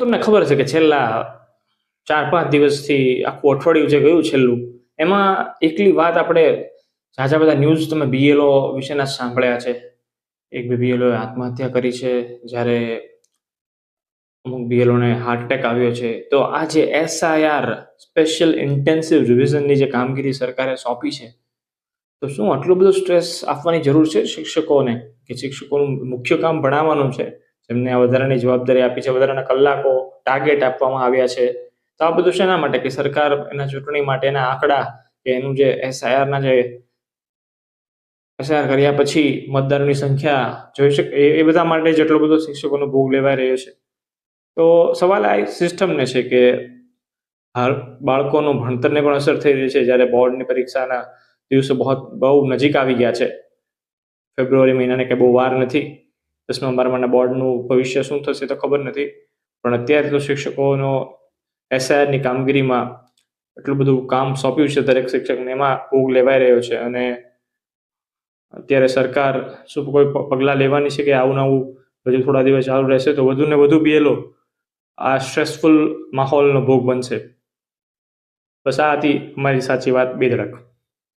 તમને ખબર છે કે છેલ્લા ચાર પાંચ દિવસથી આખું અઠવાડિયું જે ગયું છેલ્લું, એમાં એકલી વાત આપણે ઝાઝા બધા ન્યૂઝ તમે બીએલઓ વિશેના સાંભળ્યા છે. એક બે બીએલઓએ આત્મહત્યા કરી છે, જ્યારે અમુક બીએલઓને હાર્ટ એટેક આવ્યો છે. તો આ જે એસઆઈઆર સ્પેશિયલ ઇન્ટેન્સિવ રિવિઝનની જે કામગીરી સરકારે સોંપી છે, તો શું આટલું બધું સ્ટ્રેસ આપવાની જરૂર છે શિક્ષકોને? કે શિક્ષકોનું મુખ્ય કામ ભણાવવાનું છે? જેમને આ વધારાની જવાબદારી આપી છે, વધારાના કલાકો ટાર્ગેટ આપવામાં આવ્યા છે. તો આ બધું શેના માટે? કે સરકાર એના ચૂંટણી માટેના આંકડા કે એનું જે એસઆઈઆરના જે એસઆઈઆર કર્યા પછી મતદારોની સંખ્યા જોઈ શકે, એ બધા માટે જેટલો બધો શિક્ષકોનો ભોગ લેવાઈ રહ્યો છે. તો સવાલ આ સિસ્ટમને છે કે હાલ બાળકોનું ભણતરને પણ અસર થઈ રહી છે, જ્યારે બોર્ડની પરીક્ષાના દિવસો બહુ બહુ નજીક આવી ગયા છે. ફેબ્રુઆરી મહિનાને કે બહુ વાર નથી. દસમા બારમાના બોર્ડનું ભવિષ્ય શું થશે તો ખબર નથી. પણ અત્યારે તો શિક્ષકોનો એસઆઈઆરની કામગીરીમાં એટલું બધું કામ સોંપ્યું છે દરેક શિક્ષકને, એમાં ભોગ લેવાઈ રહ્યો છે. અને અત્યારે સરકાર શું કોઈ પગલાં લેવાની છે કે આવું નવું હજુ થોડા દિવસ ચાલુ રહેશે તો વધુ ને વધુ બીએલઓ આ સ્ટ્રેસફુલ માહોલનો ભોગ બનશે? બસ આ હતી અમારી સાચી વાત. બે ધડક